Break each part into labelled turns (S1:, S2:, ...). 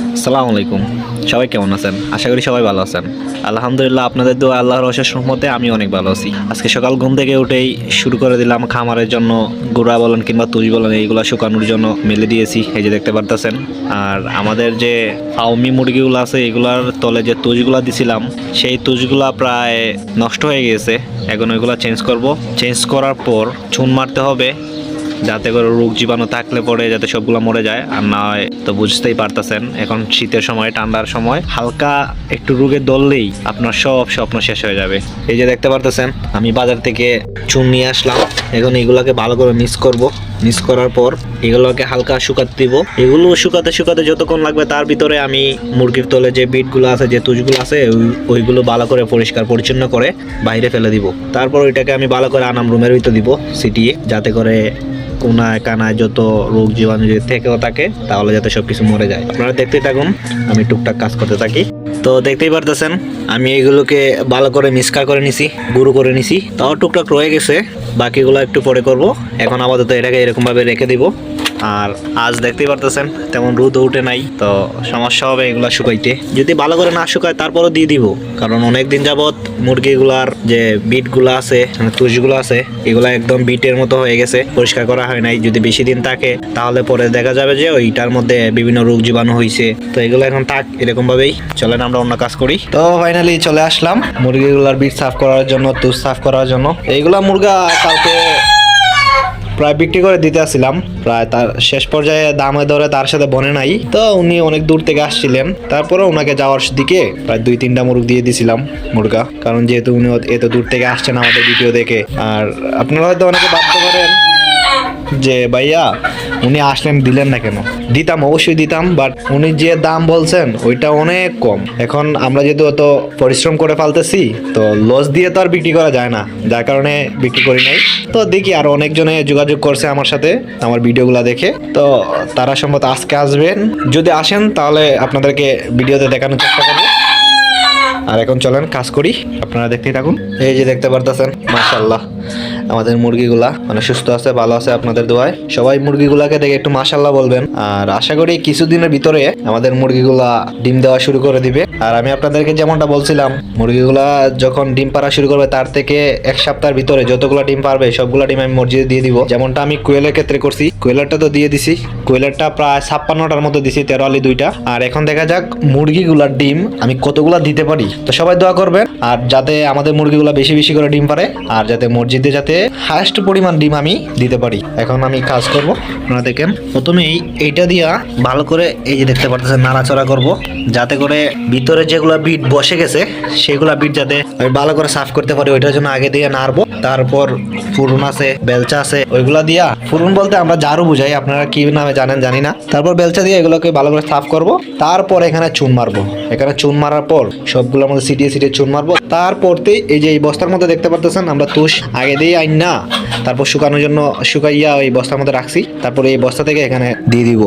S1: আসসালামু আলাইকুম। সবাই কেমন আছেন? আশা করি সবাই ভালো আছেন। আলহামদুলিল্লাহ আপনাদের দোয়া আল্লাহর অশেষ রহমতে আমি অনেক ভালো আছি। আজকে সকাল ঘুম থেকে উঠেই শুরু করে দিলাম খামারের জন্য গুড়া বলেন কিংবা তুজ বলেন, এইগুলো শুকানোর জন্য মেলে দিয়েছি, এই যে দেখতে পারতেছেন। আর আমাদের যে ফাউমি মুরগিগুলো আছে, এগুলার তলে যে তুজগুলা দিছিলাম, সেই তুজগুলা প্রায় নষ্ট হয়ে গেছে এখন ওইগুলা চেঞ্জ করব। চেঞ্জ করার পর চুন মারতে হবে। যাতে করে রোগ জীবাণু থাকলে পরে যাতে সবগুলো মরে যায়, আর না হয় তো বুঝতেই পারতেছেন। এখন শীতের সময়, ঠান্ডার সময়, হালকা একটু রোগে দললেই আপনার সব স্বপ্ন শেষ হয়ে যাবে। এই যে দেখতে পারতেছেন, আমি বাজার থেকে চুন নিয়ে আসলাম। এখন এগুলোকে ভালো করে মিক্স করব। মিক্স করার পর এগুলোকে হালকা শুকাতে দিব। এগুলো শুকাতে শুকাতে যতক্ষণ লাগবে তার ভিতরে আমি মুরগির তলে যে বিটগুলো আছে, যে তুজগুলো আছে, ওই- ওইগুলো ভালো করে পরিষ্কার পরিচ্ছন্ন করে বাইরে ফেলে দিব। তারপর ওইটাকে আমি ভালো করে আনাম রুমের ভিতর দিব সিটিয়ে যাতে করে কোনায়, কানায় যত রোগ জীবাণু যদি থেকেও থাকে, তাহলে যাতে সব কিছু মরে যায়। আপনারা দেখতেই থাকুন, আমি টুকটাক কাজ করতে থাকি। তো দেখতেই পারতেছেন, আমি এগুলোকে ভালো করে মিসকা করে নিছি, গুঁড়ো করে নিছি। তাও টুকটাক রয়ে গেছে, বাকিগুলো একটু পরে করব। এখন আপাতত এটাকে এরকমভাবে রেখে দিব। আর আজ দেখতেই পারতেছেন, তেমন রোদ উঠে নাই, তো সমস্যা হবে এগুলা শুকাইতে। যদি ভালো করে না শুকায়, তারপরও দিয়ে দিব। কারণ অনেক দিন যাবত মুরগিগুলার যে বিটগুলো আছে মানে তুষগুলো আছে, এগুলা একদম বিটের মতো হয়ে গেছে, পরিষ্কার করা হয় নাই। যদি বেশি দিন থাকে, তাহলে পরে দেখা যাবে যে ওইটার মধ্যে বিভিন্ন রোগ জীবাণু হয়েছে তো এগুলো এখন থাক এরকম ভাবেই চলেন আমরা অন্য কাজ করি। তো ফাইনালি চলে আসলাম, মুরগিগুলার বিট সাফ করার জন্য, তুষ সাফ করার জন্য। এইগুলা মুরগা কালকে প্রায় বিক্রি করে দিতে আসছিলাম। প্রায় তার শেষ পর্যায়ে দামে দরে তার সাথে বনে নাই। তো উনি অনেক দূর থেকে আসছিলেন। তারপরে ওনাকে যাওয়ার দিকে প্রায় দুই তিনটা মুরগ দিয়ে দিছিলাম মুরগা। কারণ যেহেতু উনি এত দূর থেকে আসছেন আমাদের ভিডিও দেখে। আর আপনারা হয়তো অনেকে ভাবতে পারেন যে, ভাইয়া, উনি আসলেন, দিলেন না কেন? দিতাম, অবশ্যই দিতাম বাট উনি যে দাম বলছেন, ওইটা অনেক কম। এখন আমরা যেহেতু অত পরিশ্রম করে ফালতেছি তো লস দিয়ে তো আর বিক্রি করা যায় না। যার কারণে বিক্রি করি নাই। তো দেখি আর অনেকজনে যোগাযোগ করছে আমার সাথে, আমার ভিডিওগুলো দেখে। তো তারা সম্ভবত আজকে আসবেন। যদি আসেন, তাহলে আপনাদেরকে ভিডিওতে দেখানোর চেষ্টা করব। আর এখন চলেন, কাজ করি। আপনারা দেখতেই থাকুন। এই যে দেখতে পারতেছেন মাশাল্লাহ আমাদের মুরগিগুলা মানে সুস্থ আছে, ভালো আছে আপনাদের দোয়ায়। সবাই মুরগিগুলাকে দেখে একটু মাশাল্লাহ বলবেন। আর আশা করি কিছুদিনের ভিতরে আমাদের মুরগিগুলা ডিম দেওয়া শুরু করে দিবে। আর আমি আপনাদেরকে যেমনটা বলছিলাম, মুরগিগুলা যখন ডিম পাড়া শুরু করবে, তার থেকে এক সপ্তাহের ভিতরে যতগুলো ডিম পারবে, সবগুলা ডিম আমি মসজিদে দিয়ে দিব। যেমনটা আমি কোয়েলের ক্ষেত্রে করছি, কোয়েলারটা তো দিয়ে দিছি। কোয়েলারটা প্রায় ছাপ্পান্নটার মতো দিছি, তেরো আলি দুইটা। আর এখন দেখা যাক মুরগিগুলার ডিম আমি কতগুলা দিতে পারি। তো সবাই দোয়া করবেন, আর যাতে আমাদের মুরগিগুলা বেশি বেশি করে ডিম পারে আর যাতে মসজিদে যাতে হাইস্ট পরিমাণ ডিম আমি দিতে পারি। এখন আমি কাজ করব। আপনারা দেখেন প্রথমে এইটা দিয়া ভালো করে এই যে দেখতে পারতেছেন, নাড়াচড়া করব। যাতে করে ভিতরে যেগুলো বিট বসে গেছে, সেগুলা বিট যাতে আমি ভালো করে সাফ করতে পারি, ওইটার জন্য আগে দিয়ে নাড়বো। তারপর ফুরুন আছে, বেলচা আছে, ওইগুলা দিয়া ফুরুন বলতে আমরা জারু বুঝাই, আপনারা কি নামে জানেন জানি না। তারপর বেলচা দিয়ে এগুলোকে ভালো করে সাফ করব। তারপর এখানে চুন মারবো। এখানে চুন মারার পর সবগুলোর মধ্যে সিটিয়ে সিটিয়ে চুন মারবো। তারপরতেই এই যে এই বস্তার মধ্যে দেখতে পারতেছেন, আমরা তুষ আগে দিয়ে আইন না, তারপর শুকানোর জন্য শুকাইয়া ওই বস্তার মধ্যে রাখছি, তারপর এই বস্তা থেকে এখানে দিয়ে দিব।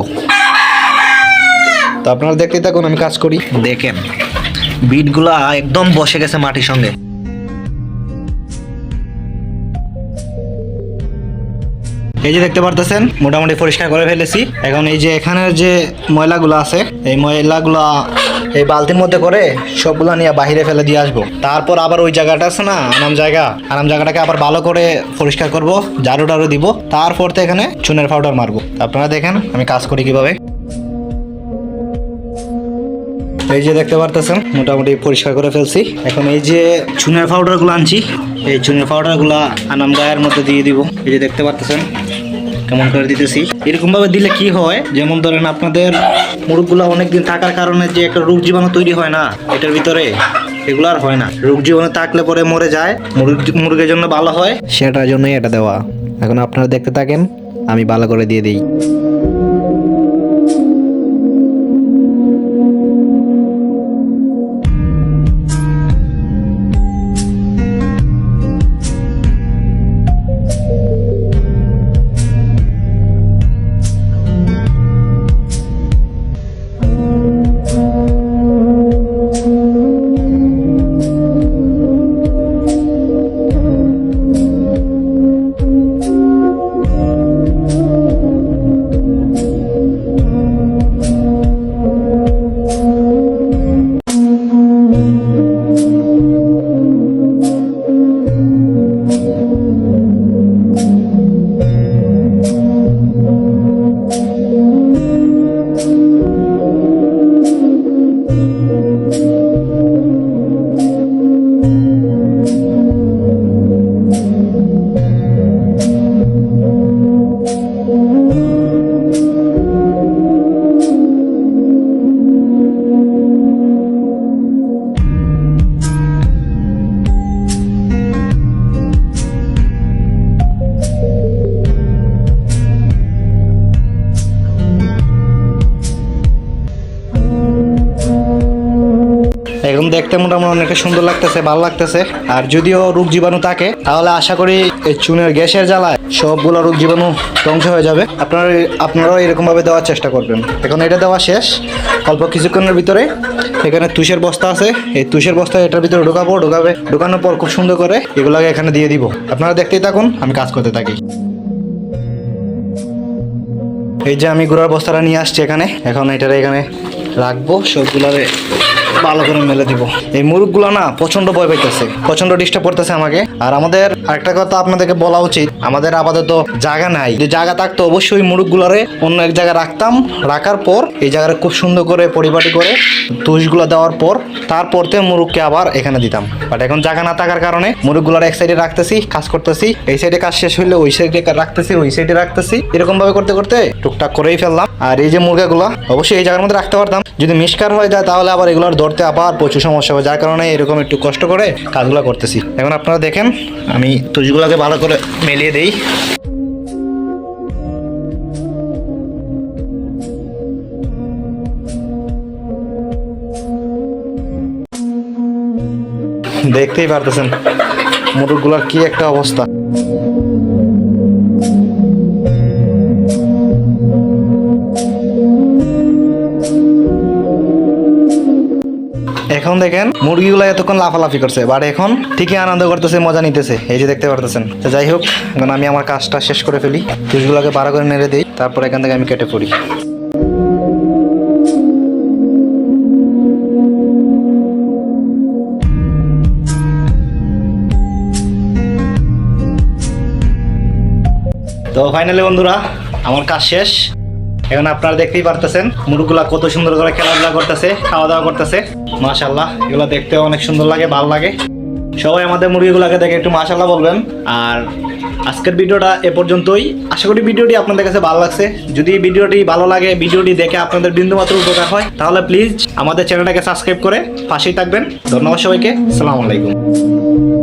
S1: তো আপনারা দেখতেই থাকুন, আমি কাজ করি। দেখেন, বিটগুলা একদম বসে গেছে মাটির সঙ্গে। এই যে দেখতে পারতেছেন, মোটামুটি পরিষ্কার করে ফেলেছি। এখন এই যে এখানের যে ময়লাগুলো আছে, এই ময়লাগুলো এই বালতির মধ্যে করে সবগুলো নিয়ে বাহিরে ফেলে দিয়ে আসব। তারপর আবার ওই জায়গাটা আছে না, আরাম জায়গা, আরাম জায়গাটাকে আবার ভালো করে পরিষ্কার করব, ঝাড়ু টাড়ু দিব, তারপর তো এখানে চুনের পাউডার মারবো। আপনারা দেখেন আমি কাজ করি কীভাবে। এই যে দেখতে পারতেছেন, মোটামুটি পরিষ্কার করে ফেলছি। এখন এই যে চুনের পাউডারগুলো আনছি, এই চুনের পাউডারগুলো আনাম গায়ের মধ্যে দিয়ে দিব। এই যে দেখতে পারতেছেন, কেমন করে দিতেছি। এরকম ভাবে দিলে কি হয়, যেমন ধরেন আপনাদের মুরগগুলো অনেকদিন থাকার কারণে যে একটা রোগ জীবাণু তৈরি হয় না, এটার ভিতরে এগুলো আর হয় না। রোগ জীবাণু থাকলে পরে মরে যায় মুরগ- মুরগির জন্য ভালো হয়, সেটার জন্যই এটা দেওয়া। এখন আপনারা দেখতে থাকেন, আমি ভালো করে দিয়ে দিই।
S2: এখন দেখতে মোটামুটি অনেকটা সুন্দর লাগতেছে, ভালো লাগতেছে। আর যদিও রোগ জীবাণু থাকে, তাহলে আশা করি এই চুনের গ্যাসের জ্বালায় সবগুলো রোগ জীবাণু ধ্বংস হয়ে যাবে। আপনারা আপনারাও এরকম ভাবে দেওয়ার চেষ্টা করবেন। এখন এটা দেওয়া শেষ। অল্প কিছুক্ষণের ভিতরে এখানে তুষের বস্তা আছে। এই তুষের বস্তা এটার ভিতরে ঢোকাবো। ঢোকাবে ঢোকানোর পর খুব সুন্দর করে এগুলোকে এখানে দিয়ে দিব। আপনারা দেখতেই থাকুন, আমি কাজ করতে থাকি। এই যে আমি গুড়ার বস্তাটা নিয়ে আসছি এখানে। এখন এটারে এখানে রাখব। সবগুলারে ভালো করে মেলে দিব। এই মুরগগুলো না প্রচণ্ড ভয় পাইতেছে প্রচণ্ড ডিস্টার্ব করতেছে আমাকে। আর আমাদের আরেকটা কথা আপনাদেরকে বলা উচিত, আমাদের আপাতত জায়গা নাই। যে জায়গা থাকতো অবশ্যই মুরগগুলারে অন্য এক জায়গায় রাখতাম। রাখার পর এই জায়গাটা খুব সুন্দর করে পরিপাটি করে তুষগুলো দেওয়ার পর, তারপর থেকে মুরগকে আবার এখানে দিতাম। বাট এখন জায়গা না থাকার কারণে মুরগগুলার এক সাইডে রাখতেছি, কাজ করতেছি। এই সাইডে কাজ শেষ হইলে ওই সাইডে রাখতেছি, ওই সাইডে রাখতেছি। এরকম ভাবে করতে করতে টুকটাক করেই ফেললাম। আর এই যে মুরগাগুলো, অবশ্যই এই জায়গার মধ্যে রাখতে পারতাম। যদি মিসকার হয়ে যায় তাহলে আবার এগুলোর ধরতে আবার প্রচুর সমস্যা হবে যার কারণে এরকম একটু কষ্ট করে কাজগুলো করতেছি। এখন আপনারা দেখেন, আমি তুষগুলোকে ভালো করে মেলিয়ে দেই। দেখতেই পারতেছেন মোটরগুলোর কি একটা অবস্থা। এখন দেখেন মুরগিগুলো এতক্ষণ লাফালাফি করছে, বাট এখন ঠিকই আনন্দ করতেছে, মজা নিতেছে। এই যে দেখতে পারতেছেন। তো যাই হোক, এখন আমি আমার কাজটা শেষ করে ফেলি। তুষগুলোকে বাড়া করে নেড়ে দিই, তারপর এখান থেকে আমি কেটে পড়ি। তো ফাইনালি বন্ধুরা, আমার কাজ শেষ। এখন আপনারা দেখতেই পারতেছেন মুরগুলা কত সুন্দর করে খেলাধুলা করতেছে, খাওয়া দাওয়া করতেছে। মাশাল্লাহ এগুলো দেখতে অনেক সুন্দর লাগে, ভালো লাগে। সবাই আমাদের মুরগিগুলোকে দেখে একটু মাশাল্লাহ বলবেন। আর আজকের ভিডিওটা এ পর্যন্তই। আশা করি ভিডিওটি আপনাদের কাছে ভালো লাগছে। যদি ভিডিওটি ভালো লাগে, ভিডিওটি দেখে আপনাদের বিন্দুমাত্র উপকার হয়, তাহলে প্লিজ আমাদের চ্যানেলটাকে সাবস্ক্রাইব করে পাশেই থাকবেন। ধন্যবাদ সবাইকে। আসসালামু আলাইকুম।